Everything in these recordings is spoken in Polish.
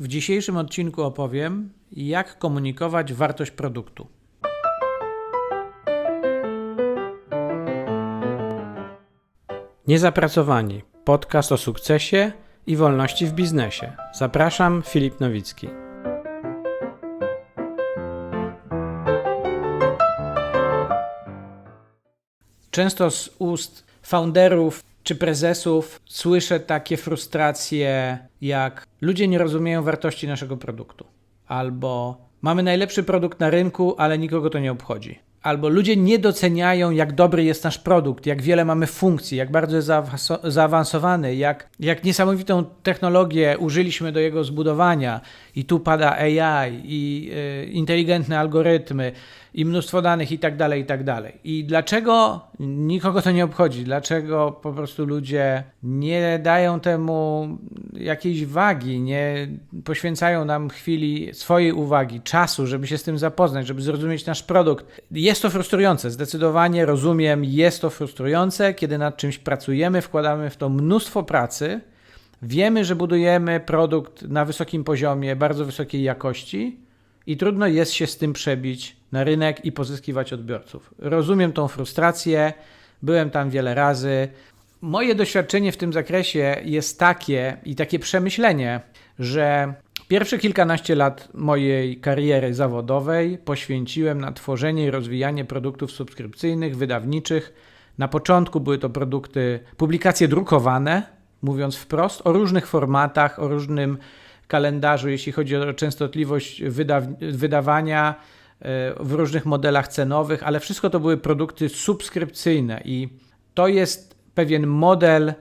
W dzisiejszym odcinku opowiem, jak komunikować wartość produktu. Niezapracowani. Podcast o sukcesie i wolności w biznesie. Zapraszam, Filip Nowicki. Często z ust founderów czy prezesów słyszę takie frustracje, jak ludzie nie rozumieją wartości naszego produktu, albo mamy najlepszy produkt na rynku, ale nikogo to nie obchodzi. Albo ludzie nie doceniają, jak dobry jest nasz produkt, jak wiele mamy funkcji, jak bardzo jest zaawansowany, jak, jak niesamowitą technologię użyliśmy do jego zbudowania. I tu pada AI, i y, inteligentne algorytmy, i mnóstwo danych i tak dalej, i tak dalej. I dlaczego nikogo to nie obchodzi? Dlaczego po prostu ludzie nie dają temu jakiejś wagi, nie poświęcają nam chwili swojej uwagi, czasu, żeby się z tym zapoznać, żeby zrozumieć nasz produkt? Jest to frustrujące, zdecydowanie rozumiem, jest to frustrujące, kiedy nad czymś pracujemy, wkładamy w to mnóstwo pracy. Wiemy, że budujemy produkt na wysokim poziomie, bardzo wysokiej jakości, i trudno jest się z tym przebić na rynek i pozyskiwać odbiorców. Rozumiem tą frustrację, byłem tam wiele razy. Moje doświadczenie w tym zakresie jest takie i takie przemyślenie, że pierwsze kilkanaście lat mojej kariery zawodowej poświęciłem na tworzenie i rozwijanie produktów subskrypcyjnych, wydawniczych. Na początku były to produkty, publikacje drukowane, mówiąc wprost, o różnych formatach, o różnym kalendarzu, jeśli chodzi o częstotliwość wyda wydawania e, w różnych modelach cenowych, ale wszystko to były produkty subskrypcyjne i to jest pewien model,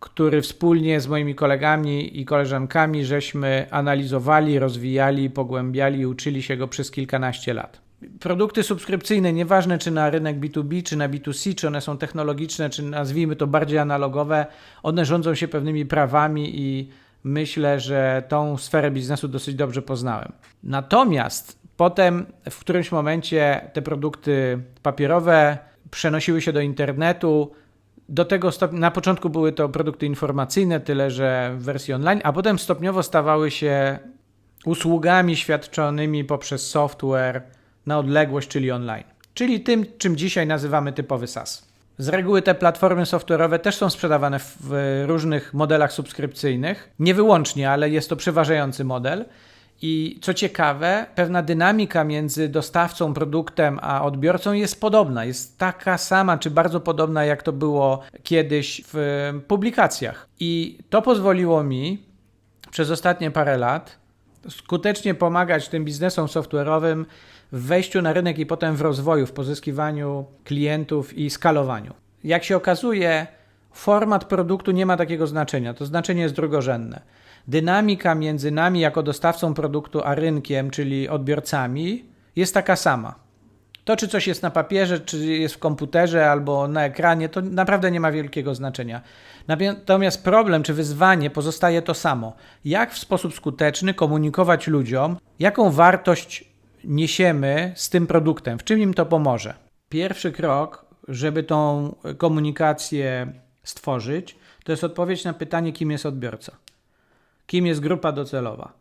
który wspólnie z moimi kolegami i koleżankami żeśmy analizowali, rozwijali, pogłębiali i uczyli się go przez kilkanaście lat. Produkty subskrypcyjne, nieważne czy na rynek B2B, czy na B2C, czy one są technologiczne, czy nazwijmy to bardziej analogowe, one rządzą się pewnymi prawami i myślę, że tą sferę biznesu dosyć dobrze poznałem. Natomiast potem w którymś momencie te produkty papierowe przenosiły się do internetu. Do tego na początku były to produkty informacyjne, tyle że w wersji online, a potem stopniowo stawały się usługami świadczonymi poprzez software na odległość, czyli online. Czyli tym, czym dzisiaj nazywamy typowy SaaS. Z reguły te platformy software'owe też są sprzedawane w różnych modelach subskrypcyjnych. Nie wyłącznie, ale jest to przeważający model. I co ciekawe, pewna dynamika między dostawcą, produktem a odbiorcą jest podobna. Jest taka sama, czy bardzo podobna, jak to było kiedyś w publikacjach. I to pozwoliło mi przez ostatnie parę lat skutecznie pomagać tym biznesom software'owym w wejściu na rynek i potem w rozwoju, w pozyskiwaniu klientów i skalowaniu. Jak się okazuje, format produktu nie ma takiego znaczenia, to znaczenie jest drugorzędne. Dynamika między nami jako dostawcą produktu a rynkiem, czyli odbiorcami, jest taka sama. To, czy coś jest na papierze, czy jest w komputerze albo na ekranie, to naprawdę nie ma wielkiego znaczenia. Natomiast problem czy wyzwanie pozostaje to samo. Jak w sposób skuteczny komunikować ludziom, jaką wartość niesiemy z tym produktem, w czym im to pomoże. Pierwszy krok, żeby tą komunikację stworzyć, to jest odpowiedź na pytanie, kim jest odbiorca, kim jest grupa docelowa.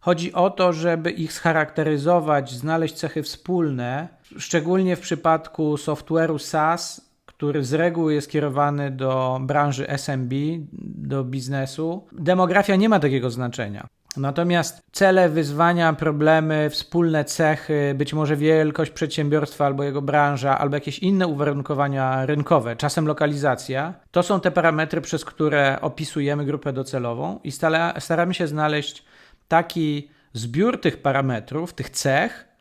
Chodzi o to, żeby ich scharakteryzować, znaleźć cechy wspólne, szczególnie w przypadku software'u SaaS, który z reguły jest kierowany do branży SMB, do biznesu. Demografia nie ma takiego znaczenia. Natomiast cele, wyzwania, problemy, wspólne cechy, być może wielkość przedsiębiorstwa albo jego branża, albo jakieś inne uwarunkowania rynkowe, czasem lokalizacja, to są te parametry, przez które opisujemy grupę docelową i staramy się znaleźć taki zbiór tych parametrów, tych cech,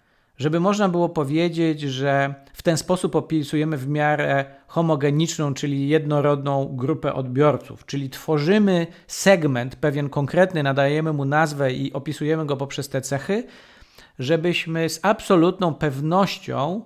żeby można było powiedzieć, że w ten sposób opisujemy w miarę homogeniczną, czyli jednorodną grupę odbiorców, czyli tworzymy segment pewien konkretny, nadajemy mu nazwę i opisujemy go poprzez te cechy, żebyśmy z absolutną pewnością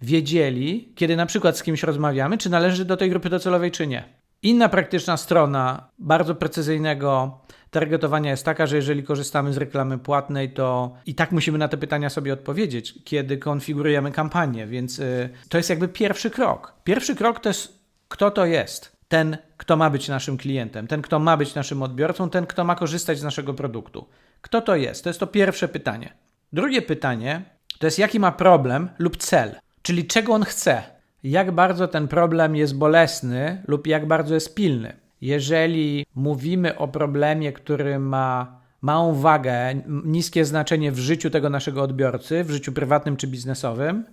wiedzieli, kiedy na przykład z kimś rozmawiamy, czy należy do tej grupy docelowej, czy nie. Inna praktyczna strona bardzo precyzyjnego targetowania jest taka, że jeżeli korzystamy z reklamy płatnej, to i tak musimy na te pytania sobie odpowiedzieć, kiedy konfigurujemy kampanię, więc y, to jest jakby pierwszy krok. Pierwszy krok to jest, kto to jest. ten, kto ma być naszym klientem, ten, kto ma być naszym odbiorcą, ten, kto ma korzystać z naszego produktu. Kto to jest? To jest to pierwsze pytanie. Drugie pytanie to jest, jaki ma problem lub cel, czyli czego on chce, jak bardzo ten problem jest bolesny lub jak bardzo jest pilny. Jeżeli mówimy o problemie, który ma małą wagę, niskie znaczenie w życiu tego naszego odbiorcy, w życiu prywatnym czy biznesowym,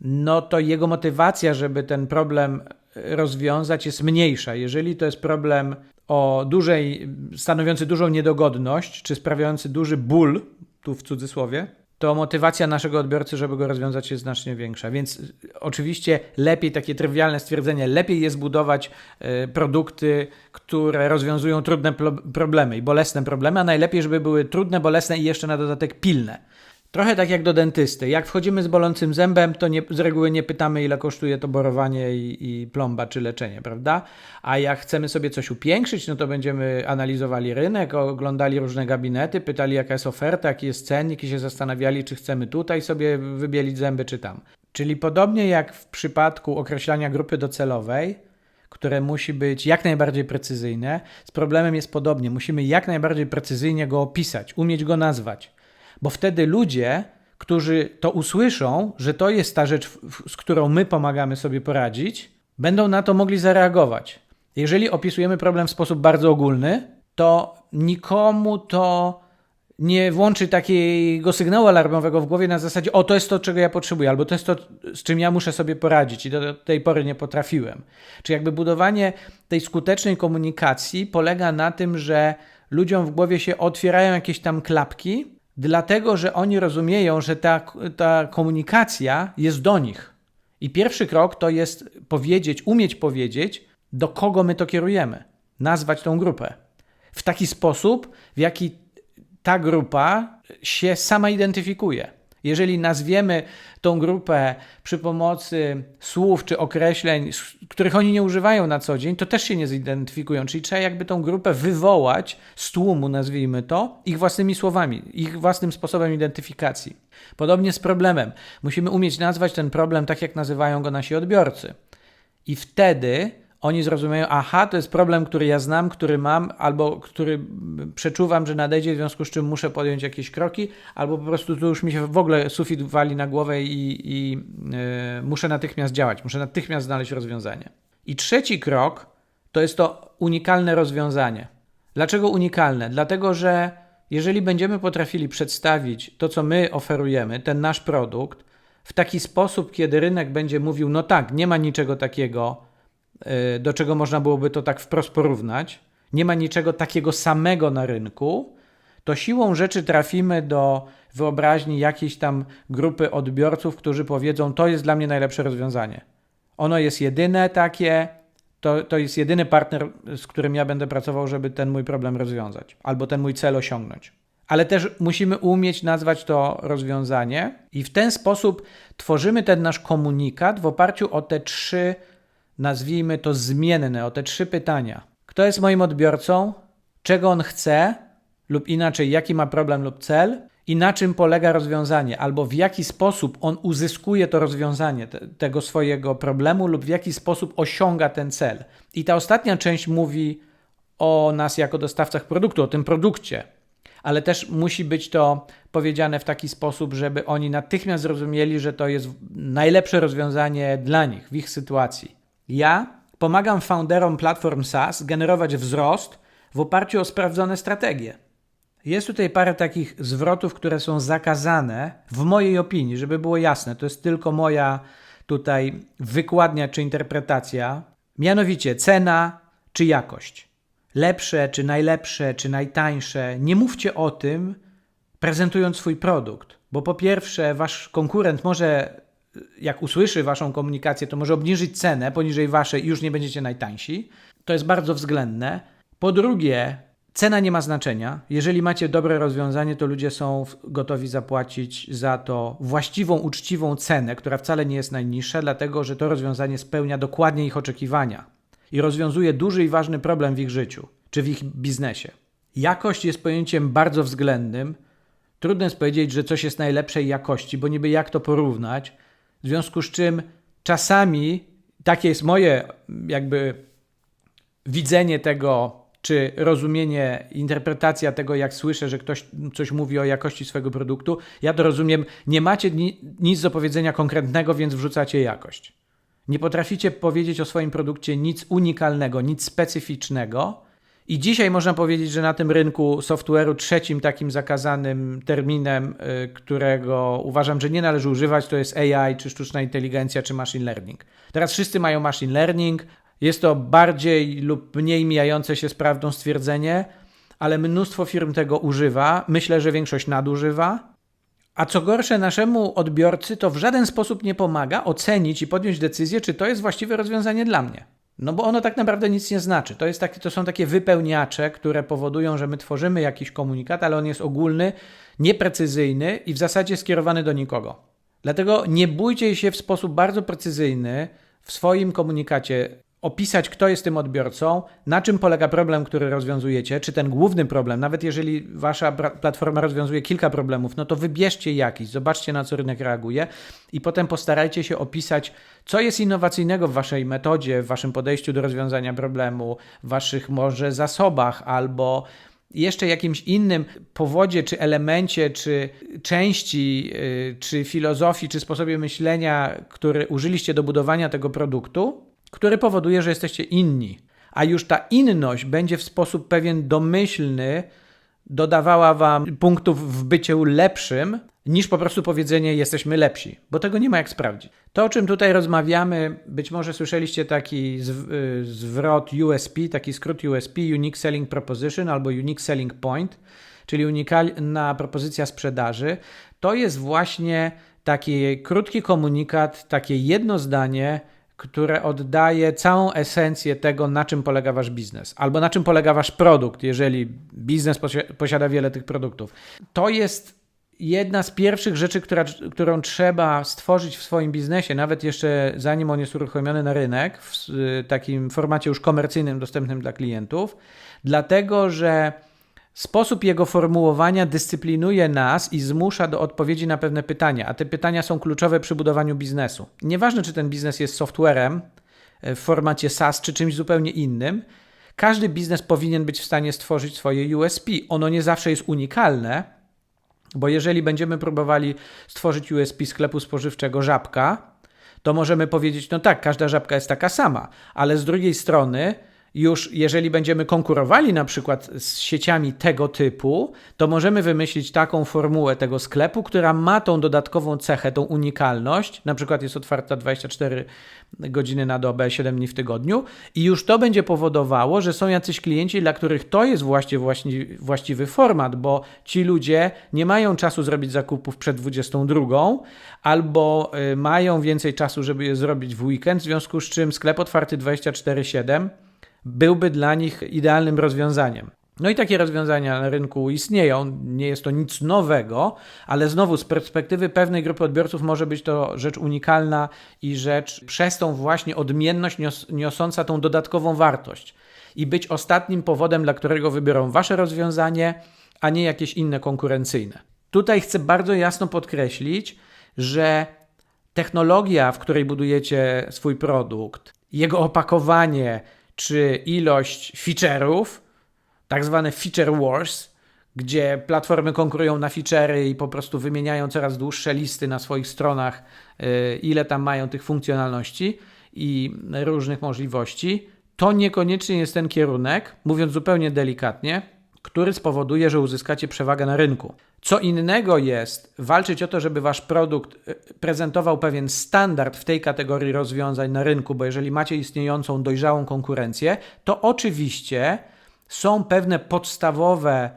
no to jego motywacja, żeby ten problem rozwiązać, jest mniejsza. Jeżeli to jest problem o dużej, stanowiący dużą niedogodność, czy sprawiający duży ból, tu w cudzysłowie, to motywacja naszego odbiorcy, żeby go rozwiązać, jest znacznie większa. Więc oczywiście lepiej, takie trywialne stwierdzenie, lepiej jest budować y, produkty, które rozwiązują trudne problemy i bolesne problemy, a najlepiej, żeby były trudne, bolesne i jeszcze na dodatek pilne. Trochę tak jak do dentysty. Jak wchodzimy z bolącym zębem, to nie, z reguły nie pytamy, ile kosztuje to borowanie i, i, plomba czy leczenie, prawda? A jak chcemy sobie coś upiększyć, no to będziemy analizowali rynek, oglądali różne gabinety, pytali, jaka jest oferta, jaki jest cennik i się zastanawiali, czy chcemy tutaj sobie wybielić zęby, czy tam. Czyli podobnie jak w przypadku określania grupy docelowej, które musi być jak najbardziej precyzyjne, z problemem jest podobnie. Musimy jak najbardziej precyzyjnie go opisać, umieć go nazwać bo wtedy ludzie, którzy to usłyszą, że to jest ta rzecz, z którą my pomagamy sobie poradzić, będą na to mogli zareagować. Jeżeli opisujemy problem w sposób bardzo ogólny, to nikomu to nie włączy takiego sygnału alarmowego w głowie na zasadzie, o to jest to, czego ja potrzebuję, albo to jest to, z czym ja muszę sobie poradzić i do tej pory nie potrafiłem. Czy jakby budowanie tej skutecznej komunikacji polega na tym, że ludziom w głowie się otwierają jakieś tam klapki, dlatego że oni rozumieją, że ta, ta komunikacja jest do nich. I pierwszy krok to jest powiedzieć, umieć powiedzieć, do kogo my to kierujemy, nazwać tą grupę. W taki sposób, w jaki ta grupa się sama identyfikuje. Jeżeli nazwiemy tą grupę przy pomocy słów czy określeń, których oni nie używają na co dzień, to też się nie zidentyfikują. Czyli trzeba jakby tą grupę wywołać z tłumu, nazwijmy to, ich własnymi słowami, ich własnym sposobem identyfikacji. Podobnie z problemem. Musimy umieć nazwać ten problem tak, jak nazywają go nasi odbiorcy. I wtedy oni zrozumieją, aha, to jest problem, który ja znam, który mam, albo który przeczuwam, że nadejdzie, w związku z czym muszę podjąć jakieś kroki, albo po prostu tu już mi się w ogóle sufit wali na głowę i, i yy, muszę natychmiast działać, muszę natychmiast znaleźć rozwiązanie. I trzeci krok to jest to unikalne rozwiązanie. Dlaczego unikalne? Dlatego, że jeżeli będziemy potrafili przedstawić to, co my oferujemy, ten nasz produkt, w taki sposób, kiedy rynek będzie mówił: No tak, nie ma niczego takiego, do czego można byłoby to tak wprost porównać, nie ma niczego takiego samego na rynku, to siłą rzeczy trafimy do wyobraźni jakiejś tam grupy odbiorców, którzy powiedzą: To jest dla mnie najlepsze rozwiązanie. Ono jest jedyne takie, to, to jest jedyny partner, z którym ja będę pracował, żeby ten mój problem rozwiązać albo ten mój cel osiągnąć. Ale też musimy umieć nazwać to rozwiązanie, i w ten sposób tworzymy ten nasz komunikat w oparciu o te trzy nazwijmy to zmienne, o te trzy pytania. Kto jest moim odbiorcą? Czego on chce? Lub inaczej, jaki ma problem lub cel? I na czym polega rozwiązanie, albo w jaki sposób on uzyskuje to rozwiązanie te, tego swojego problemu, lub w jaki sposób osiąga ten cel. I ta ostatnia część mówi o nas jako dostawcach produktu, o tym produkcie, ale też musi być to powiedziane w taki sposób, żeby oni natychmiast zrozumieli, że to jest najlepsze rozwiązanie dla nich w ich sytuacji. Ja pomagam founderom platform SaaS generować wzrost w oparciu o sprawdzone strategie. Jest tutaj parę takich zwrotów, które są zakazane, w mojej opinii, żeby było jasne. To jest tylko moja tutaj wykładnia czy interpretacja. Mianowicie cena czy jakość. Lepsze czy najlepsze czy najtańsze. Nie mówcie o tym, prezentując swój produkt, bo po pierwsze, wasz konkurent może jak usłyszy waszą komunikację, to może obniżyć cenę poniżej waszej i już nie będziecie najtańsi. To jest bardzo względne. Po drugie, cena nie ma znaczenia. Jeżeli macie dobre rozwiązanie, to ludzie są gotowi zapłacić za to właściwą, uczciwą cenę, która wcale nie jest najniższa, dlatego że to rozwiązanie spełnia dokładnie ich oczekiwania i rozwiązuje duży i ważny problem w ich życiu czy w ich biznesie. Jakość jest pojęciem bardzo względnym. Trudno jest powiedzieć, że coś jest najlepszej jakości, bo niby jak to porównać. W związku z czym czasami, takie jest moje jakby widzenie tego, czy rozumienie, interpretacja tego, jak słyszę, że ktoś coś mówi o jakości swojego produktu. Ja to rozumiem, nie macie ni nic do powiedzenia konkretnego, więc wrzucacie jakość. Nie potraficie powiedzieć o swoim produkcie nic unikalnego, nic specyficznego. I dzisiaj można powiedzieć, że na tym rynku software'u trzecim takim zakazanym terminem, y, którego uważam, że nie należy używać, to jest AI, czy sztuczna inteligencja, czy machine learning. Teraz wszyscy mają machine learning. Jest to bardziej lub mniej mijające się z prawdą stwierdzenie, ale mnóstwo firm tego używa. Myślę, że większość nadużywa. A co gorsze, naszemu odbiorcy to w żaden sposób nie pomaga ocenić i podjąć decyzję, czy to jest właściwe rozwiązanie dla mnie. No bo ono tak naprawdę nic nie znaczy. To, jest taki, to są takie wypełniacze, które powodują, że my tworzymy jakiś komunikat, ale on jest ogólny, nieprecyzyjny i w zasadzie skierowany do nikogo. Dlatego nie bójcie się w sposób bardzo precyzyjny w swoim komunikacie opisać, kto jest tym odbiorcą, na czym polega problem, który rozwiązujecie, czy ten główny problem, nawet jeżeli wasza platforma rozwiązuje kilka problemów, no to wybierzcie jakiś, zobaczcie na co rynek reaguje i potem postarajcie się opisać, co jest innowacyjnego w waszej metodzie, w waszym podejściu do rozwiązania problemu, w waszych może zasobach albo jeszcze jakimś innym powodzie, czy elemencie, czy części, yy, czy filozofii, czy sposobie myślenia, który użyliście do budowania tego produktu, który powoduje, że jesteście inni. A już ta inność będzie w sposób pewien domyślny dodawała wam punktów w byciu lepszym, niż po prostu powiedzenie jesteśmy lepsi, bo tego nie ma jak sprawdzić. To, o czym tutaj rozmawiamy, być może słyszeliście taki y, zwrot USP, taki skrót USP, Unique Selling Proposition albo Unique Selling Point, czyli unikalna propozycja sprzedaży. To jest właśnie taki krótki komunikat, takie jedno zdanie, które oddaje całą esencję tego, na czym polega wasz biznes, albo na czym polega wasz produkt, jeżeli biznes posiada wiele tych produktów. To jest jedna z pierwszych rzeczy, która, którą trzeba stworzyć w swoim biznesie, nawet jeszcze zanim on jest uruchomiony na rynek, w takim formacie już komercyjnym, dostępnym dla klientów, dlatego że Sposób jego formułowania dyscyplinuje nas i zmusza do odpowiedzi na pewne pytania, a te pytania są kluczowe przy budowaniu biznesu. Nieważne, czy ten biznes jest softwarem e, w formacie SaaS, czy czymś zupełnie innym, każdy biznes powinien być w stanie stworzyć swoje USP. Ono nie zawsze jest unikalne, bo jeżeli będziemy próbowali stworzyć USP sklepu spożywczego żabka, to możemy powiedzieć, no tak, każda żabka jest taka sama, ale z drugiej strony już jeżeli będziemy konkurowali na przykład z sieciami tego typu, to możemy wymyślić taką formułę tego sklepu, która ma tą dodatkową cechę, tą unikalność, na przykład jest otwarta 24 godziny na dobę, 7 dni w tygodniu. I już to będzie powodowało, że są jacyś klienci, dla których to jest właśnie właściwy format, bo ci ludzie nie mają czasu zrobić zakupów przed 22 albo y, mają więcej czasu, żeby je zrobić w weekend, w związku z czym sklep otwarty 24/7 byłby dla nich idealnym rozwiązaniem. No i takie rozwiązania na rynku istnieją, nie jest to nic nowego, ale znowu z perspektywy pewnej grupy odbiorców może być to rzecz unikalna i rzecz przez tą właśnie odmienność nios niosąca tą dodatkową wartość i być ostatnim powodem, dla którego wybiorą wasze rozwiązanie, a nie jakieś inne konkurencyjne. Tutaj chcę bardzo jasno podkreślić, że technologia, w której budujecie swój produkt, jego opakowanie, czy ilość feature'ów, tak zwane feature wars, gdzie platformy konkurują na feature'y i po prostu wymieniają coraz dłuższe listy na swoich stronach, y, ile tam mają tych funkcjonalności i różnych możliwości, to niekoniecznie jest ten kierunek, mówiąc zupełnie delikatnie, który spowoduje, że uzyskacie przewagę na rynku. Co innego jest walczyć o to, żeby wasz produkt e, prezentował pewien standard w tej kategorii rozwiązań na rynku, bo jeżeli macie istniejącą dojrzałą konkurencję, to oczywiście są pewne podstawowe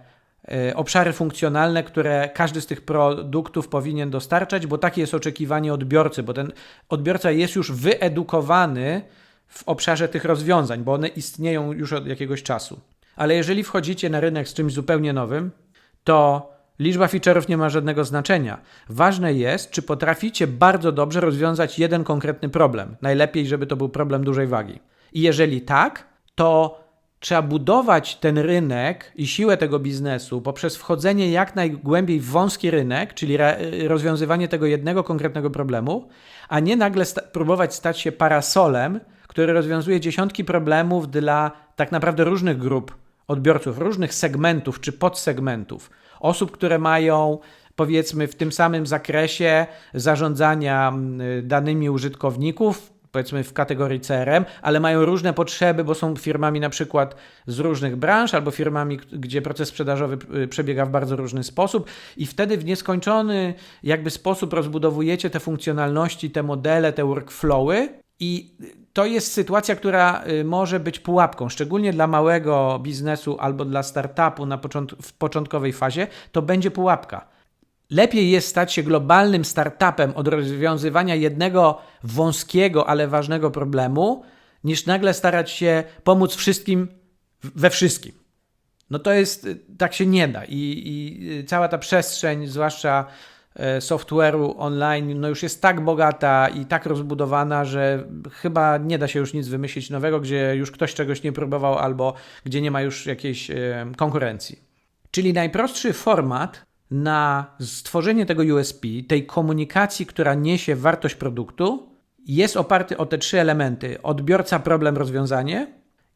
e, obszary funkcjonalne, które każdy z tych produktów powinien dostarczać, bo takie jest oczekiwanie odbiorcy, bo ten odbiorca jest już wyedukowany w obszarze tych rozwiązań, bo one istnieją już od jakiegoś czasu. Ale jeżeli wchodzicie na rynek z czymś zupełnie nowym, to liczba feature'ów nie ma żadnego znaczenia. Ważne jest, czy potraficie bardzo dobrze rozwiązać jeden konkretny problem. Najlepiej, żeby to był problem dużej wagi. I jeżeli tak, to trzeba budować ten rynek i siłę tego biznesu poprzez wchodzenie jak najgłębiej w wąski rynek, czyli rozwiązywanie tego jednego konkretnego problemu, a nie nagle sta próbować stać się parasolem, który rozwiązuje dziesiątki problemów dla tak naprawdę różnych grup odbiorców, różnych segmentów czy podsegmentów. Osób, które mają powiedzmy w tym samym zakresie zarządzania danymi użytkowników, powiedzmy w kategorii CRM, ale mają różne potrzeby, bo są firmami na przykład z różnych branż albo firmami, gdzie proces sprzedażowy y, przebiega w bardzo różny sposób i wtedy w nieskończony jakby sposób rozbudowujecie te funkcjonalności, te modele, te workflowy i to jest sytuacja, która y, może być pułapką, szczególnie dla małego biznesu albo dla startupu na począt w początkowej fazie, to będzie pułapka Lepiej jest stać się globalnym startupem od rozwiązywania jednego wąskiego, ale ważnego problemu, niż nagle starać się pomóc wszystkim we wszystkim. No to jest, tak się nie da. I, i cała ta przestrzeń, zwłaszcza software'u online, no już jest tak bogata i tak rozbudowana, że chyba nie da się już nic wymyślić nowego, gdzie już ktoś czegoś nie próbował albo gdzie nie ma już jakiejś e, konkurencji. Czyli najprostszy format na stworzenie tego USP, tej komunikacji, która niesie wartość produktu, jest oparty o te trzy elementy: odbiorca, problem, rozwiązanie.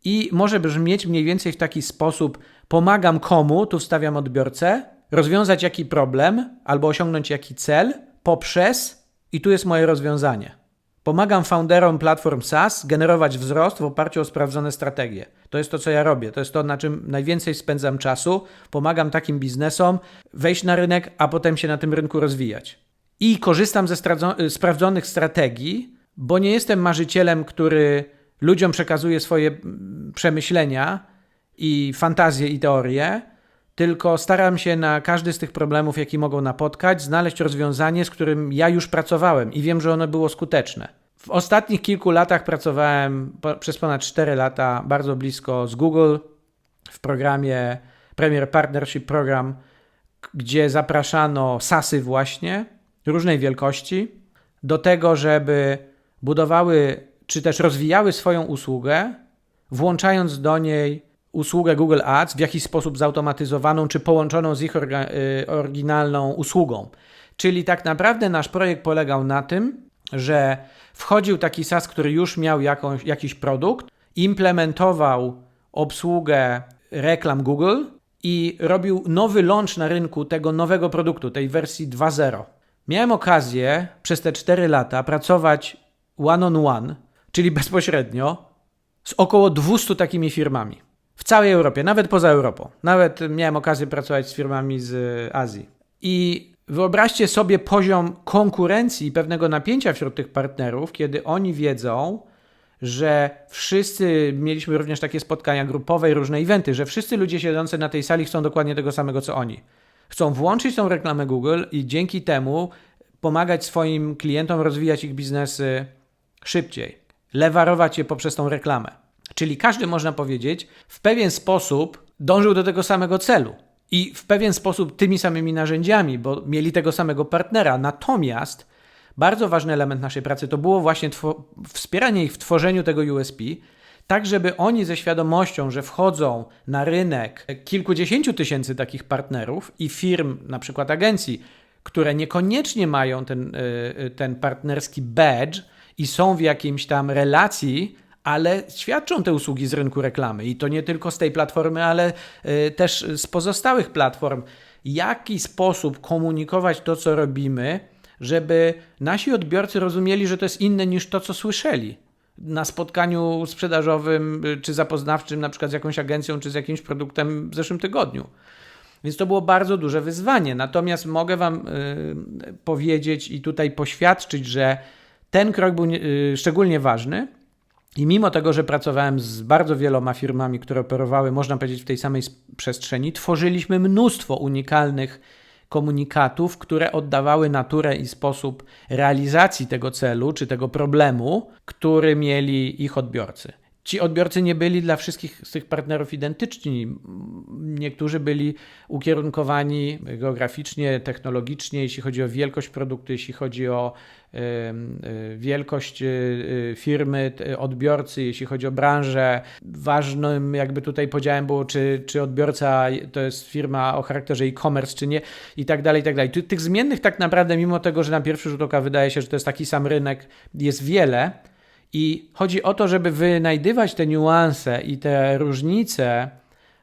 I może brzmieć mniej więcej w taki sposób: pomagam komu, tu wstawiam odbiorcę, rozwiązać jaki problem albo osiągnąć jaki cel poprzez, i tu jest moje rozwiązanie. Pomagam founderom platform SaaS generować wzrost w oparciu o sprawdzone strategie. To jest to, co ja robię. To jest to, na czym najwięcej spędzam czasu. Pomagam takim biznesom wejść na rynek, a potem się na tym rynku rozwijać. I korzystam ze sprawdzonych strategii, bo nie jestem marzycielem, który ludziom przekazuje swoje mm, przemyślenia i fantazje i teorie, tylko staram się na każdy z tych problemów, jaki mogą napotkać, znaleźć rozwiązanie, z którym ja już pracowałem i wiem, że ono było skuteczne. W ostatnich kilku latach pracowałem po, przez ponad 4 lata bardzo blisko z Google w programie Premier Partnership Program, gdzie zapraszano SASy właśnie różnej wielkości do tego, żeby budowały czy też rozwijały swoją usługę, włączając do niej usługę Google Ads w jakiś sposób zautomatyzowaną czy połączoną z ich y, oryginalną usługą. Czyli tak naprawdę nasz projekt polegał na tym, że wchodził taki SaaS, który już miał jakąś, jakiś produkt, implementował obsługę reklam Google i robił nowy launch na rynku tego nowego produktu, tej wersji 2.0. Miałem okazję przez te 4 lata pracować one on one, czyli bezpośrednio, z około 200 takimi firmami. W całej Europie, nawet poza Europą. Nawet miałem okazję pracować z firmami z Azji. I wyobraźcie sobie poziom konkurencji i pewnego napięcia wśród tych partnerów, kiedy oni wiedzą, że wszyscy, mieliśmy również takie spotkania grupowe i różne eventy, że wszyscy ludzie siedzący na tej sali chcą dokładnie tego samego co oni. Chcą włączyć tą reklamę Google i dzięki temu pomagać swoim klientom rozwijać ich biznesy szybciej, lewarować je poprzez tą reklamę. Czyli każdy, można powiedzieć, w pewien sposób dążył do tego samego celu. I w pewien sposób tymi samymi narzędziami, bo mieli tego samego partnera. Natomiast bardzo ważny element naszej pracy to było właśnie wspieranie ich w tworzeniu tego USP, tak żeby oni ze świadomością, że wchodzą na rynek kilkudziesięciu tysięcy takich partnerów i firm, na przykład agencji, które niekoniecznie mają ten, y, y, ten partnerski badge i są w jakimś tam relacji ale świadczą te usługi z rynku reklamy i to nie tylko z tej platformy, ale y, też z pozostałych platform. Jaki sposób komunikować to, co robimy, żeby nasi odbiorcy rozumieli, że to jest inne niż to, co słyszeli na spotkaniu sprzedażowym y, czy zapoznawczym, na przykład z jakąś agencją czy z jakimś produktem w zeszłym tygodniu. Więc to było bardzo duże wyzwanie. Natomiast mogę Wam y, powiedzieć i tutaj poświadczyć, że ten krok był y, szczególnie ważny, i mimo tego, że pracowałem z bardzo wieloma firmami, które operowały, można powiedzieć, w tej samej przestrzeni, tworzyliśmy mnóstwo unikalnych komunikatów, które oddawały naturę i sposób realizacji tego celu czy tego problemu, który mieli ich odbiorcy. Ci odbiorcy nie byli dla wszystkich z tych partnerów identyczni. Niektórzy byli ukierunkowani geograficznie, technologicznie, jeśli chodzi o wielkość produktu, jeśli chodzi o Y, wielkość y, y, firmy, odbiorcy, jeśli chodzi o branżę. Ważnym jakby tutaj podziałem było, czy, czy odbiorca to jest firma o charakterze e-commerce, czy nie i tak dalej, i tak dalej. Tych zmiennych tak naprawdę, mimo tego, że na pierwszy rzut oka wydaje się, że to jest taki sam rynek, jest wiele I chodzi o to, żeby wynajdywać te niuanse i te różnice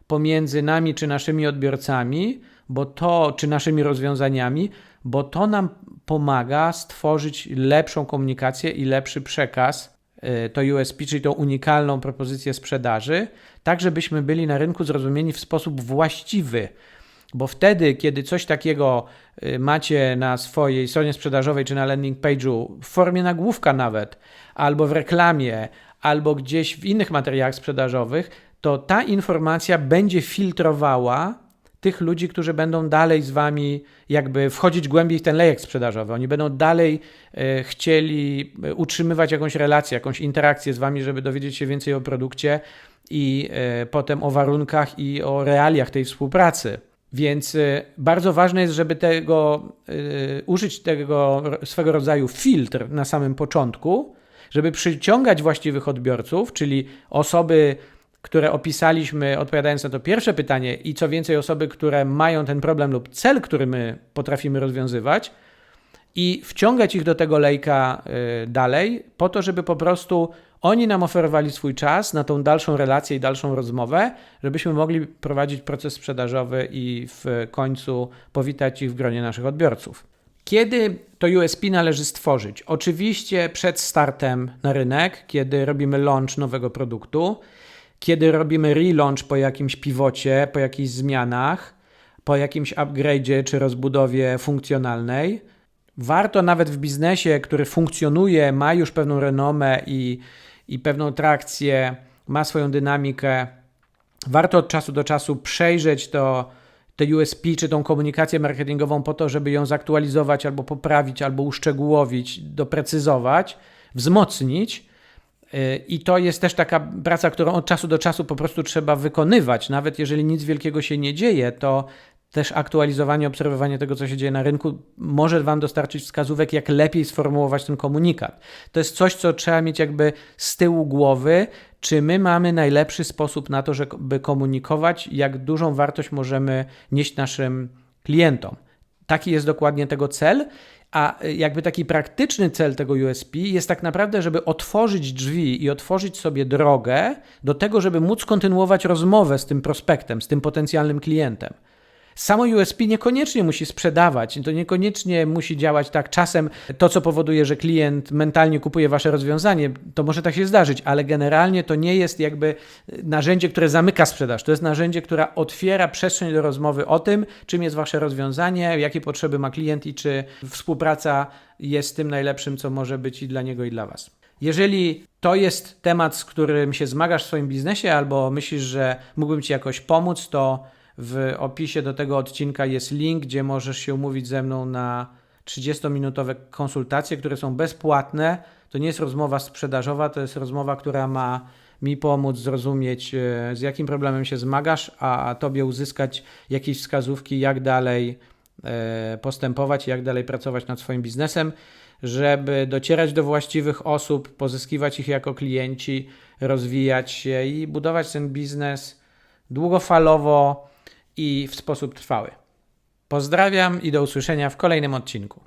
pomiędzy nami czy naszymi odbiorcami, bo to, czy naszymi rozwiązaniami, bo to nam pomaga stworzyć lepszą komunikację i lepszy przekaz, y, to USP, czyli tą unikalną propozycję sprzedaży, tak żebyśmy byli na rynku zrozumieni w sposób właściwy. Bo wtedy, kiedy coś takiego y, macie na swojej stronie sprzedażowej czy na landing page'u w formie nagłówka nawet, albo w reklamie, albo gdzieś w innych materiałach sprzedażowych, to ta informacja będzie filtrowała tych ludzi, którzy będą dalej z wami jakby wchodzić głębiej w ten lejek sprzedażowy. Oni będą dalej e, chcieli e, utrzymywać jakąś relację, jakąś interakcję z wami, żeby dowiedzieć się więcej o produkcie i potem o warunkach i o realiach tej współpracy. Więc bardzo ważne jest, żeby tego, użyć tego swego rodzaju filtr na samym początku, żeby przyciągać właściwych odbiorców, czyli osoby, które opisaliśmy, odpowiadając na to pierwsze pytanie, i co więcej, osoby, które mają ten problem lub cel, który my potrafimy rozwiązywać, i wciągać ich do tego lejka y, dalej, po to, żeby po prostu oni nam oferowali swój czas na tą dalszą relację i dalszą rozmowę, żebyśmy mogli prowadzić proces sprzedażowy i w końcu powitać ich w gronie naszych odbiorców. Kiedy to USP należy stworzyć? Oczywiście przed startem na rynek, kiedy robimy launch nowego produktu kiedy robimy relaunch po jakimś pivocie, po jakichś zmianach, po jakimś upgrade'zie czy rozbudowie funkcjonalnej, warto nawet w biznesie, który funkcjonuje, ma już pewną renomę i, i pewną trakcję, ma swoją dynamikę, warto od czasu do czasu przejrzeć to, te USP czy tą komunikację marketingową po to, żeby ją zaktualizować albo poprawić, albo uszczegółowić, doprecyzować, wzmocnić i to jest też taka praca, którą od czasu do czasu po prostu trzeba wykonywać. Nawet jeżeli nic wielkiego się nie dzieje, to też aktualizowanie, obserwowanie tego, co się dzieje na rynku, może Wam dostarczyć wskazówek, jak lepiej sformułować ten komunikat. To jest coś, co trzeba mieć jakby z tyłu głowy, czy my mamy najlepszy sposób na to, żeby komunikować, jak dużą wartość możemy nieść naszym klientom. Taki jest dokładnie tego cel a jakby taki praktyczny cel tego USP jest tak naprawdę, żeby otworzyć drzwi i otworzyć sobie drogę do tego, żeby móc kontynuować rozmowę z tym prospektem, z tym potencjalnym klientem. Samo USP niekoniecznie musi sprzedawać, to niekoniecznie musi działać tak. Czasem to, co powoduje, że klient mentalnie kupuje wasze rozwiązanie, to może tak się zdarzyć, ale generalnie to nie jest jakby narzędzie, które zamyka sprzedaż. To jest narzędzie, które otwiera przestrzeń do rozmowy o tym, czym jest wasze rozwiązanie, jakie potrzeby ma klient i czy współpraca jest tym najlepszym, co może być i dla niego, i dla was. Jeżeli to jest temat, z którym się zmagasz w swoim biznesie, albo myślisz, że mógłbym Ci jakoś pomóc, to w opisie do tego odcinka jest link, gdzie możesz się umówić ze mną na 30-minutowe konsultacje, które są bezpłatne. To nie jest rozmowa sprzedażowa, to jest rozmowa, która ma mi pomóc zrozumieć, e, z jakim problemem się zmagasz, a tobie uzyskać jakieś wskazówki, jak dalej e, postępować, jak dalej pracować nad swoim biznesem, żeby docierać do właściwych osób, pozyskiwać ich jako klienci, rozwijać się i budować ten biznes długofalowo i w sposób trwały. Pozdrawiam i do usłyszenia w kolejnym odcinku.